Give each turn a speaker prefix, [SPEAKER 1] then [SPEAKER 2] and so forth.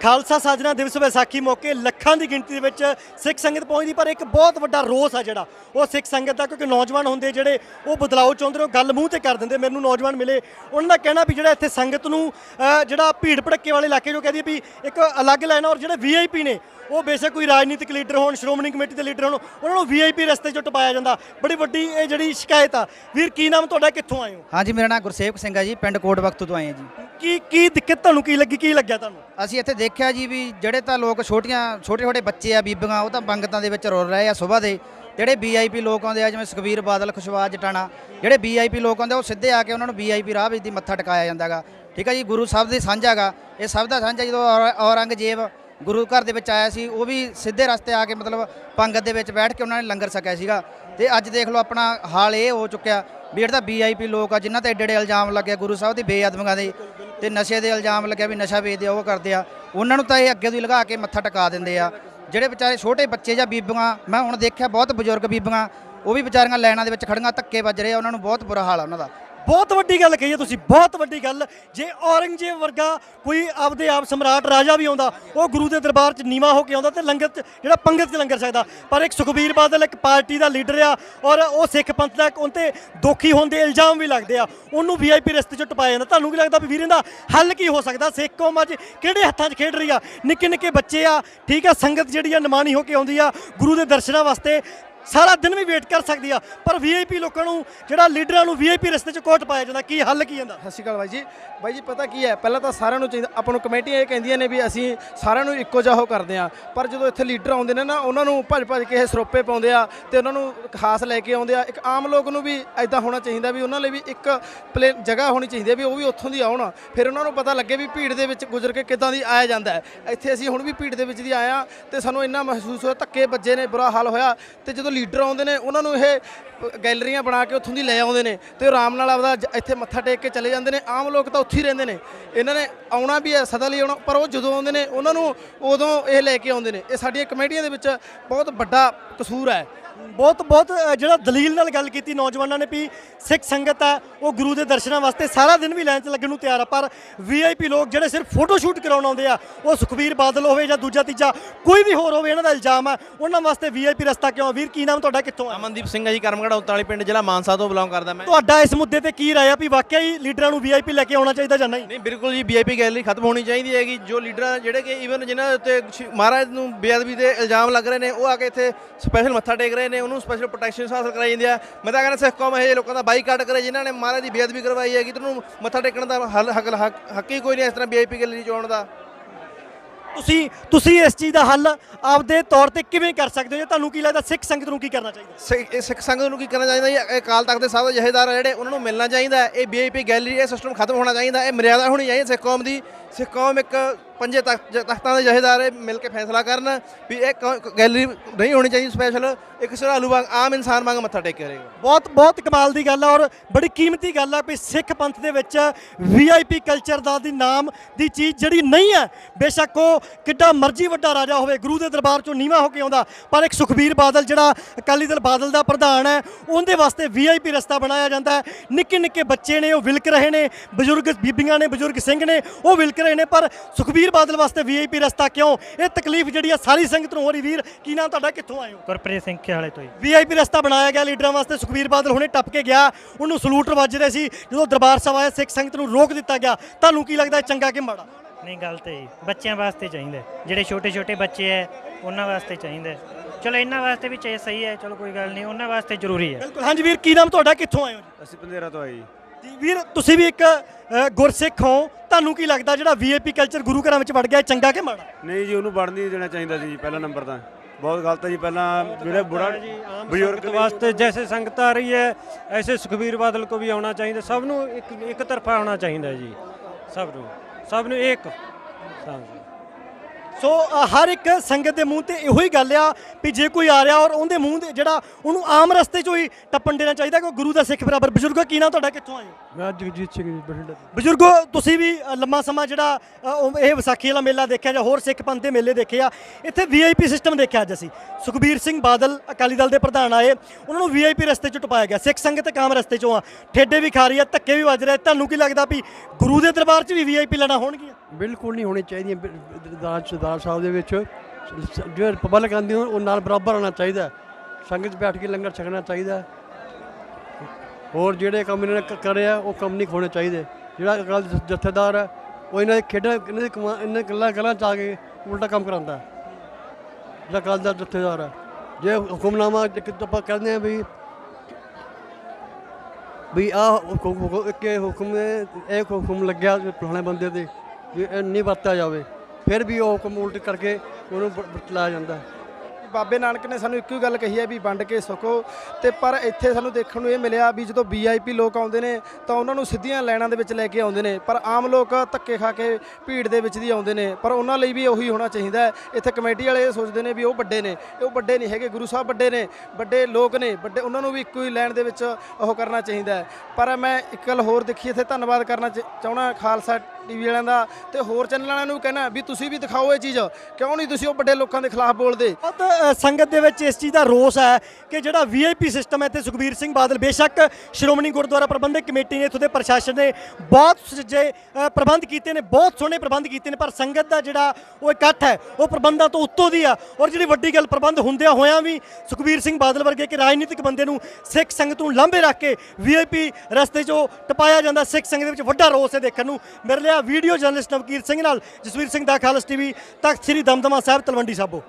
[SPEAKER 1] ਖਾਲਸਾ ਸਾਜਣਾ ਦਿਵਸ ਵਿਸਾਖੀ ਮੌਕੇ ਲੱਖਾਂ ਦੀ ਗਿਣਤੀ ਦੇ ਵਿੱਚ ਸਿੱਖ ਸੰਗਤ ਪਹੁੰਚਦੀ, ਪਰ ਇੱਕ ਬਹੁਤ ਵੱਡਾ ਰੋਸ ਆ ਜਿਹੜਾ, ਉਹ ਸਿੱਖ ਸੰਗਤ ਦਾ, ਕਿਉਂਕਿ ਨੌਜਵਾਨ ਹੁੰਦੇ ਜਿਹੜੇ ਉਹ ਬਦਲਾਅ ਚਾਹੁੰਦੇ ਉਹ ਗੱਲ ਮੂੰਹ ਤੇ ਕਰ ਦਿੰਦੇ, ਮੈਨੂੰ ਨੌਜਵਾਨ ਮਿਲੇ, ਉਹਨਾਂ ਦਾ ਕਹਿਣਾ ਵੀ ਜਿਹੜਾ ਇੱਥੇ ਸੰਗਤ ਨੂੰ ਜਿਹੜਾ ਭੀੜ ਭੜੱਕੇ ਵਾਲੇ ਇਲਾਕੇ ਜੋ ਕਹਦੀ ਵੀ ਇੱਕ ਅਲੱਗ ਲਾਈਨ ਔਰ ਜਿਹੜੇ ਵੀਆਈਪੀ ਨੇ, ਉਹ ਬੇਸ਼ੱਕ ਕੋਈ ਰਾਜਨੀਤਿਕ ਲੀਡਰ ਹੋਣ, ਸ਼੍ਰੋਮਣੀ ਕਮੇਟੀ ਦੇ ਲੀਡਰ ਹੋਣ, ਉਹਨਾਂ ਨੂੰ ਵੀਆਈਪੀ ਰਸਤੇ 'ਚੋਂ ਟਪਾਇਆ ਜਾਂਦਾ। ਬੜੀ ਵੱਡੀ ਇਹ ਜਿਹੜੀ ਸ਼ਿਕਾਇਤ ਆ। ਵੀਰ, ਕੀ ਨਾਮ ਤੁਹਾਡਾ, ਕਿੱਥੋਂ ਆਏ ਹੋ?
[SPEAKER 2] ਹਾਂਜੀ, ਮੇਰਾ ਨਾਮ ਗੁਰਸੇਵਕ ਸਿੰਘ ਆ ਜੀ, ਪਿੰਡ ਕੋਟ ਵਕਤ ਤੋਂ ਆਏ ਹਾਂ ਜੀ।
[SPEAKER 1] ਕੀ ਕੀ ਦਿੱਕਤ ਤੁਹਾਨੂੰ ਕੀ ਲੱਗੀ ਕੀ ਲੱਗਿਆ ਤੁਹਾਨੂੰ?
[SPEAKER 2] ਅਸੀਂ ਇੱਥੇ ਦੇਖਿਆ ਜੀ ਵੀ ਜਿਹੜੇ ਤਾਂ ਲੋਕ ਛੋਟੀਆਂ ਛੋਟੇ ਛੋਟੇ ਬੱਚੇ ਆ ਬੀਬੀਆਂ ਉਹ ਤਾਂ ਪੰਗਤਾਂ ਦੇ ਵਿੱਚ ਰੁਲ ਰਹੇ ਆ ਸਵੇਰ ਦੇ। ਜਿਹੜੇ ਵੀਆਈਪੀ ਲੋਕ ਆਉਂਦੇ ਆ ਜਿਵੇਂ ਸੁਖਬੀਰ ਬਾਦਲ ਖੁਸ਼ਵਾ ਜਟਾਣਾ ਜਿਹੜੇ ਵੀਆਈਪੀ ਲੋਕ ਆਉਂਦੇ ਆ, ਉਹ ਸਿੱਧੇ ਆ ਕੇ ਉਹਨਾਂ ਨੂੰ ਵੀਆਈਪੀ ਰਾਹ ਵਿੱਚ ਦੀ ਮੱਥਾ ਟਿਕਾਇਆ ਜਾਂਦਾਗਾ। ਠੀਕ ਹੈ ਜੀ ਗੁਰੂ ਸਾਹਿਬ ਦੀ ਸਾਂਝਾਗਾ ਇਹ ਸਭ ਦਾ ਸਾਂਝਾ ਜਦੋਂ ਔਰ- ਔਰੰਗਜ਼ੇਬ ਗੁਰੂ ਘਰ ਦੇ ਵਿੱਚ ਆਇਆ ਸੀ ਉਹ ਵੀ ਸਿੱਧੇ ਰਸਤੇ ਆ ਕੇ ਮਤਲਬ ਪੰਗਤ ਦੇ ਵਿੱਚ ਬੈਠ ਕੇ ਉਹਨਾਂ ਨੇ ਲੰਗਰ ਛਕਿਆ ਸੀਗਾ। ਤੇ ਅੱਜ ਦੇਖ ਲਓ ਆਪਣਾ ਹਾਲ ਇਹ ਹੋ ਚੁੱਕਿਆ ਵੀ ਜਿਹੜਾ ਵੀਆਈਪੀ ਲੋਕ ਆ ਜਿਨ੍ਹਾਂ ਤੇ ਐਡੇ ਐਡੇ ਇਲਜ਼ਾਮ ਲੱਗਿਆ ਗੁਰੂ ਸਾਹਿਬ ਦੀ ਬੇਅਦਬੀਆਂ ਦੇ ਤੇ ਨਸ਼ੇ ਦੇ ਇਲਜ਼ਾਮ ਲੱਗਿਆ ਵੀ ਨਸ਼ਾ ਵੇਚਦੇ ਆ, ਉਹ ਕਰਦੇ ਆ। ਉਹਨਾਂ ਨੂੰ ਤਾਂ ਇਹ ਅੱਗੇ ਤੋਂ ਹੀ ਲਗਾ ਕੇ ਮੱਥਾ ਟਿਕਾ ਦਿੰਦੇ ਆ। ਜਿਹੜੇ ਵਿਚਾਰੇ ਛੋਟੇ ਬੱਚੇ ਜਾਂ ਬੀਬੀਆਂ, ਮੈਂ ਹੁਣ ਦੇਖਿਆ ਬਹੁਤ ਬਜ਼ੁਰਗ ਬੀਬੀਆਂ, ਉਹ ਵੀ ਵਿਚਾਰੀਆਂ ਲਾਈਨਾਂ ਦੇ ਵਿੱਚ ਖੜੀਆਂ ਧੱਕੇ ਵੱਜ ਰਹੇ ਆ। ਉਹਨਾਂ ਨੂੰ ਬਹੁਤ ਬੁਰਾ ਹਾਲ ਆ ਉਹਨਾਂ ਦਾ।
[SPEAKER 1] ਬਹੁਤ ਵੱਡੀ ਗੱਲ ਕਹੀ ਹੈ ਤੁਸੀਂ, ਬਹੁਤ ਵੱਡੀ ਗੱਲ। ਜੇ ਔਰੰਗਜ਼ੇਬ ਵਰਗਾ ਕੋਈ ਆਪਦੇ ਆਪ ਸਮਰਾਟ ਰਾਜਾ ਵੀ ਆਉਂਦਾ, ਉਹ ਗੁਰੂ ਦੇ ਦਰਬਾਰ 'ਚ ਨੀਵਾ ਹੋ ਕੇ ਆਉਂਦਾ ਤੇ ਲੰਗਰ 'ਚ, ਜਿਹੜਾ ਪੰਗਤ 'ਚ ਲੰਗਰ ਸਕਦਾ ਪਰ ਇੱਕ ਸੁਖਬੀਰ ਬਾਦਲ, ਇੱਕ ਪਾਰਟੀ ਦਾ ਲੀਡਰ ਆ ਔਰ ਉਹ ਸਿੱਖ ਪੰਥ ਦਾ ਉਨ ਤੇ ਦੋਖੀ ਹੋਣ ਦੇ ਇਲਜ਼ਾਮ ਵੀ ਲੱਗਦੇ ਆ। ਉਹਨੂੰ ਵੀਆਈਪੀ ਰਸਤੇ 'ਚ ਟਪਾਇਆ ਜਾਂਦਾ। ਤੁਹਾਨੂੰ ਕੀ ਲੱਗਦਾ ਵੀ ਵੀਰੇ ਦਾ ਹੱਲ ਕੀ ਹੋ ਸਕਦਾ? ਸਿੱਖ ਕੌਮ ਅੱਜ ਕਿਹੜੇ ਹੱਥਾਂ 'ਚ ਖੇਡ ਰਹੀ ਆ? ਨਿੱਕੇ ਨਿੱਕੇ ਬੱਚੇ ਆ, ਠੀਕ ਆ, ਸੰਗਤ ਜਿਹੜੀ ਆ ਨਿਮਾਣੀ ਹੋ ਕੇ ਆਉਂਦੀ ਆ, ਗੁਰੂ ਦੇ ਦਰਸ਼ਨਾਂ ਵਾਸਤੇ ਸਾਰਾ ਦਿਨ ਵੀ ਵੇਟ ਕਰ ਸਕਦੀ ਆ। ਪਰ ਵੀਆਈਪੀ ਲੋਕਾਂ ਨੂੰ, ਜਿਹੜਾ ਲੀਡਰਾਂ ਨੂੰ ਵੀਆਈਪੀ ਰਸਤੇ 'ਚ ਕੋਟ ਪਾਇਆ ਜਾਂਦਾ, ਕੀ ਹੱਲ ਕੀ ਜਾਂਦਾ
[SPEAKER 3] ਸਤਿ ਸ਼੍ਰੀ ਅਕਾਲ ਬਾਈ ਜੀ। ਬਾਈ ਜੀ, ਪਤਾ ਕੀ ਹੈ? ਪਹਿਲਾਂ ਤਾਂ ਸਾਰਿਆਂ ਨੂੰ ਚਾਹੀਦਾ, ਆਪਾਂ ਨੂੰ ਕਮੇਟੀਆਂ ਇਹ ਕਹਿੰਦੀਆਂ ਨੇ ਵੀ ਅਸੀਂ ਸਾਰਿਆਂ ਨੂੰ ਇੱਕੋ ਜਿਹਾ ਉਹ ਕਰਦੇ ਆ ਪਰ ਜਦੋਂ ਇੱਥੇ ਲੀਡਰ ਆਉਂਦੇ ਨੇ ਨਾ, ਉਹਨਾਂ ਨੂੰ ਭੱਜ ਭੱਜ ਕੇ ਇਹ ਸਰੋਪੇ ਪਾਉਂਦੇ ਆ ਤੇ ਉਹਨਾਂ ਨੂੰ ਖਾਸ ਲੈ ਕੇ ਆਉਂਦੇ ਆ। ਇੱਕ ਆਮ ਲੋਕ ਨੂੰ ਵੀ ਐਦਾਂ ਹੋਣਾ ਚਾਹੀਦਾ ਵੀ ਉਹਨਾਂ ਲਈ ਵੀ ਇੱਕ ਪਲੇ ਜਗ੍ਹਾ ਹੋਣੀ ਚਾਹੀਦੀ ਹੈ ਵੀ ਉਹ ਵੀ ਉੱਥੋਂ ਦੀ ਆਉਣ। ਫਿਰ ਉਹਨਾਂ ਨੂੰ ਪਤਾ ਲੱਗੇ ਵੀ ਭੀੜ ਦੇ ਵਿੱਚ ਗੁਜ਼ਰ ਕੇ ਕਿੱਦਾਂ ਦੀ ਆਇਆ ਜਾਂਦਾ ਹੈ। ਇੱਥੇ ਅਸੀਂ ਹੁਣ ਵੀ ਭੀੜ ਦੇ ਵਿੱਚ ਦੀ ਆਏ ਆ ਤੇ ਸਾਨੂੰ ਇੰਨਾ ਮਹਿਸੂਸ ਹੋਇਆ, ਧੱਕੇ ਵੱਜੇ ਨੇ, ਬੁਰਾ ਹਾਲ ਹੋਇਆ ਤੇ ਜਦੋਂ ਲੀਡਰ ਆਉਂਦੇ ਨੇ, ਉਹਨਾਂ ਨੂੰ ਇਹ ਗੈਲਰੀਆਂ ਬਣਾ ਕੇ ਉੱਥੋਂ ਦੀ ਲੈ ਆਉਂਦੇ ਨੇ ਤੇ ਉਹ ਆਰਾਮ ਨਾਲ ਆਪਦਾ ਜ- ਇੱਥੇ ਮੱਥਾ ਟੇਕ ਕੇ ਚਲੇ ਜਾਂਦੇ ਨੇ। ਆਮ ਲੋਕ ਤਾਂ ਉੱਥੇ ਹੀ ਰਹਿੰਦੇ ਨੇ। ਇਹਨਾਂ ਨੇ ਆਉਣਾ ਵੀ ਹੈ, ਸਦਾ ਲਈ ਆਉਣਾ, ਪਰ ਉਹ ਜਦੋਂ ਆਉਂਦੇ ਨੇ, ਉਹਨਾਂ ਨੂੰ ਉਦੋਂ ਇਹ ਲੈ ਕੇ ਆਉਂਦੇ ਨੇ। ਇਹ ਸਾਡੀਆਂ ਕਮੇਟੀਆਂ ਦੇ ਵਿੱਚ ਬਹੁਤ ਵੱਡਾ ਕਸੂਰ ਹੈ।
[SPEAKER 1] ਬਹੁਤ ਬਹੁਤ ਜਿਹੜਾ ਦਲੀਲ ਨਾਲ ਗੱਲ ਕੀਤੀ ਨੌਜਵਾਨਾਂ ਨੇ ਵੀ ਸਿੱਖ ਸੰਗਤ ਹੈ ਉਹ ਗੁਰੂ ਦੇ ਦਰਸ਼ਨਾਂ ਵਾਸਤੇ ਸਾਰਾ ਦਿਨ ਵੀ ਲਾਈਨ 'ਚ ਲੱਗਣ ਨੂੰ ਤਿਆਰ ਆ। ਪਰ ਵੀਆਈਪੀ ਲੋਕ ਜਿਹੜੇ ਸਿਰਫ ਫੋਟੋ ਸ਼ੂਟ ਕਰਾਉਣ ਆਉਂਦੇ ਆ ਉਹ ਸੁਖਬੀਰ ਬਾਦਲ ਹੋਵੇ ਜਾਂ ਦੂਜਾ ਤੀਜਾ ਕੋਈ ਵੀ ਹੋਰ ਹੋਵੇ ਇਹਨਾਂ ਦਾ ਇਲਜ਼ਾਮ ਆ। ਉਹਨਾਂ ਵਾਸਤੇ ਵੀਆਈਪੀ ਰਸਤਾ ਕਿਉਂ ਆ? ਵੀਰ ਕੀ ਨਾਮ ਤੁਹਾਡਾ? ਕਿੱਥੋਂ ਆ
[SPEAKER 4] ਅਮਨਦੀਪ ਸਿੰਘ ਹੈ ਜੀ ਕਰਮਗੜਾ ਉਤਾਲੀ ਪਿੰਡ ਜ਼ਿਲ੍ਹਾ ਮਾਨਸਾ ਤੋਂ ਬਿਲੋਂਗ ਕਰਦਾ ਮੈਂ।
[SPEAKER 1] ਤੁਹਾਡਾ ਇਸ ਮੁੱਦੇ ਤੇ ਕੀ ਰਾਏ ਆ ਵੀ ਵਾਕਿਆ ਹੀ ਲੀਡਰਾਂ ਨੂੰ ਵੀਆਈਪੀ ਲੈ ਕੇ ਆਉਣਾ ਚਾਹੀਦਾ ਜਾਂ ਨਹੀਂ?
[SPEAKER 4] ਨਹੀਂ ਬਿਲਕੁਲ ਜੀ ਵੀਆਈਪੀ ਗੈਲਰੀ ਖਤਮ ਹੋਣੀ ਚਾਹੀਦੀ ਹੈਗੀ। ਜੋ ਲੀਡਰ ਜਿਹੜੇ ਕਿ ਈਵਨ ਜਿਨ੍ਹਾਂ ਉੱਤੇ ਮਹਾਰਾਜ ਨੂੰ ਬੇਅਦਬੀ ਦੇ ਇਲਜ਼ਾਮ ਲੱਗ ਰਹੇ ਨੇ ਉਹ ਆ ਕੇ ਇੱਥੇ ਸਪੈਸ਼ਲ ਮੱਥਾ ਟੇਕ ਰਹੇ ਨੇ ਉਹਨੂੰ ਸਪੈਸ਼ਲ ਪ੍ਰੋਟੈਕਸ਼ਨ ਹਾਸਲ ਕਰਾਈ ਜਾਂਦੀ ਆ। ਮੈਂ ਤਾਂ ਕਹਿੰਦਾ ਸਿੱਖ ਕੌਮ ਇਹ ਲੋਕਾਂ ਦਾ ਬਾਈਕਾਟ ਕਰੇ ਜਿਨ੍ਹਾਂ ਨੇ ਮਹਾਰਾਜ ਦੀ ਬੇਅਦਬੀ ਕਰਵਾਈ ਹੈਗੀ ਤੇ ਉਹਨੂੰ ਮੱਥਾ ਟੇਕਣ ਦਾ ਹੱਲ ਹੱਕ ਹੀ ਕੋਈ ਨਹੀਂ ਇਸ ਤਰ੍ਹਾਂ ਵੀਆਈਪੀ ਗੈਲਰੀ ਚ ਆਉਣ ਦਾ।
[SPEAKER 1] ਤੁਸੀਂ ਤੁਸੀਂ ਇਸ ਚੀਜ਼ ਦਾ ਹੱਲ ਆਪਦੇ ਤੌਰ ਤੇ ਕਿਵੇਂ ਕਰ ਸਕਦੇ ਹੋ? ਜੇ ਤੁਹਾਨੂੰ ਕੀ ਲੱਗਦਾ ਸਿੱਖ ਸੰਗਤ ਨੂੰ ਕੀ ਕਰਨਾ ਚਾਹੀਦਾ?
[SPEAKER 4] ਸਿੱਖ ਸੰਗਤ ਨੂੰ ਕੀ ਕਰਨਾ ਚਾਹੀਦਾ ਜੀ? ਇਹ ਅਕਾਲ ਤਖਤ ਦੇ ਸਾਹਿਬ ਦੇ ਜਹੇਦਾਰ ਜਿਹੜੇ ਉਹਨਾਂ ਨੂੰ ਮਿਲਣਾ ਚਾਹੀਦਾ। ਹੈ। ਇਹ ਵੀਆਈਪੀ ਗੈਲਰੀ ਇਹ ਸਿਸਟਮ ਖਤਮ ਹੋਣਾ ਚਾਹੀਦਾ। ਇਹ ਮਰਿਆਦਾ ਹੋਣੀ ਚਾਹੀਦੀ ਸਿੱਖ ਕੌਮ ਦੀ। ਸਿੱਖ ਕੌਮ ਇੱਕ ਪੰਜੇ ਤਖਤ ਜ- ਤਖਤਾਂ ਦੇ ਜਹੇਦਾਰ ਮਿਲ ਕੇ ਫੈਸਲਾ ਕਰਨ ਵੀ ਇਹ ਕੌ- ਗੈਲਰੀ ਨਹੀਂ ਹੋਣੀ ਚਾਹੀਦੀ ਸਪੈਸ਼ਲ ਇੱਕ ਸ਼ਰਧਾਲੂ ਵਾਂਗ, ਆਮ ਇਨਸਾਨ ਵਾਂਗ ਮੱਥਾ ਟੇਕ ਕਰੇਗਾ
[SPEAKER 1] ਬਹੁਤ ਬਹੁਤ ਕਮਾਲ ਦੀ ਗੱਲ ਆ ਔਰ ਬੜੀ ਕੀਮਤੀ ਗੱਲ ਆ ਵੀ ਸਿੱਖ ਪੰਥ ਦੇ ਵਿੱਚ ਵੀਆਈਪੀ ਕਲਚਰ ਦਾ ਦੀ ਨਾਮ ਦੀ ਚੀਜ਼ ਜਿਹੜੀ ਨਹੀਂ ਹੈ, ਬੇਸ਼ੱਕ ਉਹ ਕਿੱਡਾ ਮਰਜ਼ੀ ਵੱਡਾ ਰਾਜਾ ਹੋਵੇ, ਗੁਰੂ ਦੇ ਦਰਬਾਰ ਚੋਂ ਨੀਵਾ ਹੋ ਕੇ ਆਉਂਦਾ, ਪਰ ਇੱਕ ਸੁਖਬੀਰ ਬਾਦਲ ਜਿਹੜਾ ਅਕਾਲੀ ਦਲ ਬਾਦਲ ਦਾ ਪ੍ਰਧਾਨ ਹੈ, ਉਹਦੇ ਵਾਸਤੇ ਵੀਆਈਪੀ ਰਸਤਾ ਬਣਾਇਆ ਜਾਂਦਾ ਹੈ। ਨਿੱਕੇ ਨਿੱਕੇ ਬੱਚੇ ਨੇ, ਉਹ ਵਿਲਕ ਰਹੇ ਨੇ, ਬਜ਼ੁਰਗ ਬੀਬੀਆਂ ਨੇ, ਬਜ਼ੁਰਗ ਸਿੰਘ ਨੇ, ਉਹ ਵਿਲਕ ਰਹੇ ਨੇ, ਪਰ ਸੁਖਬੀਰ ਬਾਦਲ ਵਾਸਤੇ ਵੀਆਈਪੀ ਰਸਤਾ ਕਿਉਂ? ਇਹ ਤਕਲੀਫ ਜਿਹੜੀ ਆ ਸਾਰੀ ਸੰਗਤ ਨੂੰ ਹੋ ਰਹੀ ਵੀਰ ਕੀ ਨਾਮ ਤੁਹਾਡਾ? ਕਿੱਥੋਂ ਆਏ ਹੋ?
[SPEAKER 5] ਗੁਰਪ੍ਰੀਤ ਸਿੰਘ ਖਿਆਲੇ ਤੋਂ ਜੀ।
[SPEAKER 1] ਵੀਆਈਪੀ ਰਸਤਾ ਬਣਾਇਆ ਗਿਆ ਲੀਡਰਾਂ ਵਾਸਤੇ ਸੁਖਬੀਰ ਬਾਦਲ ਹੁਣੇ ਟੱਪ ਕੇ ਗਿਆ ਉਹਨੂੰ ਸਲੂਟ ਵੱਜ ਰਹੇ ਸੀ ਜਦੋਂ ਦਰਬਾਰ ਸਾਹਿਬ ਆਇਆ ਸਿੱਖ ਸੰਗਤ ਨੂੰ ਰੋਕ ਦਿੱਤਾ ਗਿਆ। ਤੁਹਾਨੂੰ ਕੀ ਲੱਗਦਾ ਚੰਗਾ ਕਿ ਮਾੜਾ?
[SPEAKER 5] ਨਹੀਂ ਗਲਤ ਹੈ ਜੀ ਬੱਚਿਆਂ ਵਾਸਤੇ ਚਾਹੀਦਾ ਹੈ। ਜਿਹੜੇ ਛੋਟੇ ਛੋਟੇ ਬੱਚੇ ਹੈ ਉਹਨਾਂ ਵਾਸਤੇ ਚਾਹੀਦਾ ਹੈ। ਚਲੋ ਇਹਨਾਂ ਵਾਸਤੇ ਵੀ ਚਾਹੇ ਸਹੀ ਹੈ ਚਲੋ ਕੋਈ ਗੱਲ ਨਹੀਂ ਉਹਨਾਂ ਵਾਸਤੇ ਜ਼ਰੂਰੀ ਹੈ।
[SPEAKER 1] ਬਿਲਕੁਲ ਹਾਂਜੀ ਵੀਰ ਕੀ ਨਾਮ ਤੁਹਾਡਾ? ਕਿੱਥੋਂ ਆਏ ਹੋ ਜੀ?
[SPEAKER 6] ਅਸੀਂ ਪੰਦੇਰਾ ਤੋਂ ਆਏ ਜੀ।
[SPEAKER 1] ਵੀਰ ਤੁਸੀਂ ਵੀ ਇੱਕ ਗੁਰਸਿੱਖ ਹੋ। ਤੁਹਾਨੂੰ ਕੀ ਲੱਗਦਾ ਜਿਹੜਾ ਵੀਆਈਪੀ ਕਲਚਰ ਗੁਰੂ ਘਰਾਂ ਵਿੱਚ ਵੜ ਗਿਆ ਚੰਗਾ ਕਿ ਮਾੜਾ?
[SPEAKER 6] ਨਹੀਂ ਜੀ ਉਹਨੂੰ ਵੜਨ ਨਹੀਂ ਦੇਣਾ ਚਾਹੀਦਾ ਸੀ ਜੀ ਪਹਿਲਾ ਨੰਬਰ ਤਾਂ। ਬਹੁਤ ਗਲਤ ਹੈ ਜੀ ਪਹਿਲਾਂ ਜਿਹੜੇ ਬੁੜਾ ਬਜ਼ੁਰਗ
[SPEAKER 7] ਵਾਸਤੇ ਜੈਸੇ ਸੰਗਤ ਆ ਰਹੀ ਹੈ ਐਸੇ ਸੁਖਬੀਰ ਬਾਦਲ ਕੋ ਵੀ ਆਉਣਾ ਚਾਹੀਦਾ ਸਭ ਨੂੰ ਇੱਕ ਇੱਕ ਤਰਫਾ ਆਉਣਾ ਚਾਹੀਦਾ ਜੀ ਸਭ ਨੂੰ। ਸਭ ਨੂੰ ਇੱਕ। ਸਮਝ
[SPEAKER 1] ਸੋ ਹਰ ਇੱਕ ਸੰਗਤ ਦੇ ਮੂੰਹ ਤੇ ਇਹੋ ਹੀ ਗੱਲ ਆ ਵੀ ਜੇ ਕੋਈ ਆ ਰਿਹਾ ਔਰ ਉਹਦੇ ਮੂੰਹ ਦੇ ਜਿਹੜਾ ਉਹਨੂੰ ਆਮ ਰਸਤੇ 'ਚੋਂ ਹੀ ਟੱਪਣ ਦੇਣਾ ਚਾਹੀਦਾ ਕਿ ਗੁਰੂ ਦਾ ਸਿੱਖ ਬਰਾਬਰ। ਬਜ਼ੁਰਗੋ ਕੀ ਨਾਮ ਤੁਹਾਡਾ? ਕਿੱਥੋਂ ਆਏ
[SPEAKER 7] ਮੈਂ ਜਗਜੀਤ ਸਿੰਘ ਜੀ ਬਠਿੰਡਾ
[SPEAKER 1] ਬਜ਼ੁਰਗੋ ਤੁਸੀਂ ਵੀ ਲੰਮਾ ਸਮਾਂ ਜਿਹੜਾ ਇਹ ਵਿਸਾਖੀ ਵਾਲਾ ਮੇਲਾ ਦੇਖਿਆ ਜਾਂ ਹੋਰ ਸਿੱਖ ਪੰਥ ਦੇ ਮੇਲੇ ਦੇਖੇ ਆ ਇੱਥੇ ਵੀਆਈਪੀ ਸਿਸਟਮ ਦੇਖਿਆ ਅੱਜ ਅਸੀਂ। ਸੁਖਬੀਰ ਸਿੰਘ ਬਾਦਲ ਅਕਾਲੀ ਦਲ ਦੇ ਪ੍ਰਧਾਨ ਆਏ। ਉਹਨਾਂ ਨੂੰ ਵੀਆਈਪੀ ਰਸਤੇ 'ਚ ਟਪਾਇਆ ਗਿਆ। ਸਿੱਖ ਸੰਗਤ ਕਾਮ ਰਸਤੇ 'ਚੋਂ ਆ। ਠੇਡੇ ਵੀ ਖਾ ਰਹੀ ਆ ਧੱਕੇ ਵੀ ਵੱਜ ਰਹੇ। ਤੁਹਾਨੂੰ ਕੀ ਲੱਗਦਾ ਵੀ ਗੁਰੂ ਦੇ ਦਰਬਾਰ 'ਚ ਵੀ ਵੀਆਈਪੀ ਲੈਣਾ ਹੋਣਗੀਆਂ?
[SPEAKER 8] ਬਿਲਕੁਲ ਨਹੀਂ ਹੋਣੀ ਚਾਹੀਦੀਆਂ ਦਾਸ ਸਰਦਾਰ ਸਾਹਿਬ ਦੇ ਵਿੱਚ। ਸ- ਜਿਹੜੇ ਪਬਲਿਕ ਆਉਂਦੀ ਹੋਣ, ਉਹ ਨਾਲ ਬਰਾਬਰ ਆਉਣਾ ਚਾਹੀਦਾ। ਸੰਗਤ 'ਚ ਬੈਠ ਕੇ ਲੰਗਰ ਛਕਣਾ ਚਾਹੀਦਾ। ਹੋਰ ਜਿਹੜੇ ਕੰਮ ਇਹਨਾਂ ਨੇ ਕ- ਕਰਿਆ ਉਹ ਕੰਮ ਨਹੀਂ ਹੋਣੇ ਚਾਹੀਦੇ। ਜਿਹੜਾ ਅਕਾਲ ਜ- ਜਥੇਦਾਰ ਹੈ ਉਹ ਇਹਨਾਂ ਦੇ ਖੇਡਾਂ ਇਹਨਾਂ ਦੇ ਕਮਾ ਇਹਨਾਂ ਗੱਲਾਂ ਗੱਲਾਂ ਚ ਆ ਕੇ ਉਲਟਾ ਕੰਮ ਕਰਾਉਂਦਾ। ਹੈ ਜਿਹੜਾ ਅਕਾਲ ਦਾ ਜਥੇਦਾਰ ਹੈ ਜੇ ਹੁਕਮਨਾਮਾ ਆਪਾਂ ਕਹਿੰਦੇ ਆ ਵੀ ਵੀ ਆ ਇੱਕ ਇਹ ਹੁਕਮ ਇਹ ਹੁਕਮ ਲੱਗਿਆ ਪੁਰਾਣੇ ਬੰਦੇ ਤੇ। ਨਹੀਂ ਵਰਤਿਆ ਜਾਵੇ ਫਿਰ ਵੀ ਉਹ ਹੁਕਮ ਉਲਟ ਕਰਕੇ ਉਹਨੂੰ ਬ- ਬਤਲਾਇਆ ਜਾਂਦਾ।
[SPEAKER 3] ਬਾਬੇ ਨਾਨਕ ਨੇ ਸਾਨੂੰ ਇੱਕੋ ਹੀ ਗੱਲ ਕਹੀ ਹੈ ਵੀ ਵੰਡ ਕੇ ਸਕੋ। ਤੇ ਪਰ ਇੱਥੇ ਸਾਨੂੰ ਦੇਖਣ ਨੂੰ ਇਹ ਮਿਲਿਆ ਵੀ ਜਦੋਂ ਵੀਆਈਪੀ ਲੋਕ ਆਉਂਦੇ ਨੇ, ਤਾਂ ਉਹਨਾਂ ਨੂੰ ਸਿੱਧੀਆਂ ਲਾਈਨਾਂ ਦੇ ਵਿੱਚ ਲੈ ਕੇ ਆਉਂਦੇ ਨੇ। ਪਰ ਆਮ ਲੋਕ ਧੱਕੇ ਖਾ ਕੇ ਭੀੜ ਦੇ ਵਿੱਚ ਦੀ ਆਉਂਦੇ ਨੇ। ਪਰ ਉਹਨਾਂ ਲਈ ਵੀ ਉਹੀ ਹੋਣਾ ਚਾਹੀਦਾ ਹੈ। ਇੱਥੇ ਕਮੇਟੀ ਵਾਲੇ ਇਹ ਸੋਚਦੇ ਨੇ ਵੀ ਉਹ ਵੱਡੇ ਨੇ। ਉਹ ਵੱਡੇ ਨਹੀਂ ਹੈਗੇ, ਗੁਰੂ ਸਾਹਿਬ ਵੱਡੇ ਨੇ, ਵੱਡੇ ਲੋਕ ਨੇ, ਵੱਡੇ ਉਹਨਾਂ ਨੂੰ ਵੀ ਇੱਕੋ ਹੀ ਲਾਈਨ ਦੇ ਵਿੱਚ ਉਹ ਕਰਨਾ ਚਾਹੀਦਾ ਹੈ। ਪਰ ਮੈਂ ਇੱਕ ਗੱਲ ਹੋਰ ਦੇਖੀ, ਇੱਥੇ ਧੰਨਵਾਦ ਕਰਨਾ ਚ- ਚਾਹੁੰਦਾ ਖਾਲਸਾ ਟੀਵੀ ਵਾਲਿਆਂ ਦਾ। ਤੇ ਹੋਰ ਚੈਨਲ ਵਾਲਿਆਂ ਨੂੰ ਵੀ ਕਹਿਣਾ ਵੀ ਤੁਸੀਂ ਵੀ ਦਿਖਾਓ ਇਹ ਚੀਜ਼। ਕਿਉਂ ਨਹੀਂ ਤੁਸੀਂ ਉਹ ਵੱਡੇ ਲੋਕਾਂ ਦੇ ਖਿਲਾਫ ਬੋਲਦੇ?
[SPEAKER 1] ਸੰਗਤ ਦੇ ਵਿੱਚ ਇਸ ਚੀਜ਼ ਦਾ ਰੋਸ ਹੈ ਕਿ ਜਿਹੜਾ ਵੀਆਈਪੀ ਸਿਸਟਮ ਹੈ ਤੇ ਸੁਖਬੀਰ ਸਿੰਘ ਬਾਦਲ ਬੇਸ਼ੱਕ ਸ਼੍ਰੋਮਣੀ ਗੁਰਦੁਆਰਾ ਪ੍ਰਬੰਧਕ ਕਮੇਟੀ ਨੇ, ਇੱਥੋਂ ਦੇ ਪ੍ਰਸ਼ਾਸਨ ਨੇ ਬਹੁਤ ਸੁਚੱਜੇ ਪ੍ਰਬੰਧ ਕੀਤੇ ਨੇ, ਬਹੁਤ ਸੋਹਣੇ ਪ੍ਰਬੰਧ ਕੀਤੇ ਨੇ, ਪਰ ਸੰਗਤ ਦਾ ਜਿਹੜਾ ਉਹ ਇਕੱਠ ਹੈ, ਉਹ ਪ੍ਰਬੰਧਾਂ ਤੋਂ ਉੱਤੋਂ ਦੀ ਆ ਔਰ ਜਿਹੜੀ ਵੱਡੀ ਗੱਲ ਪ੍ਰਬੰਧ ਹੁੰਦਿਆਂ ਹੋਇਆਂ ਵੀ ਸੁਖਬੀਰ ਸਿੰਘ ਬਾਦਲ ਵਰਗੇ ਕਿ ਰਾਜਨੀਤਿਕ ਬੰਦੇ ਨੂੰ ਸਿੱਖ ਸੰਗਤ ਨੂੰ ਲਾਂਭੇ ਰੱਖ ਕੇ ਵੀਆਈਪੀ ਰਸਤੇ 'ਚੋਂ ਟਪਾਇਆ ਜਾਂਦਾ, ਸਿੱਖ ਸੰਗਤ ਦੇ ਵਿੱਚ ਵੱਡਾ ਰੋਸ ਹੈ ਦੇਖਣ ਨੂੰ। ਮੇਰੇ ਲਈ ਵੀਡੀਓ ਜਰਨਲਿਸਟ ਨਵਕੀਰ ਸਿੰਘ ਨਾਲ ਜਸਵੀਰ ਸਿੰਘ ਦਾ ਖਾਲਸ ਟੀਵੀ ਤਖਤ ਸ੍ਰੀ ਦਮਦਮਾ ਸਾਹਿਬ ਤਲਵੰਡੀ ਸਾਬੋ।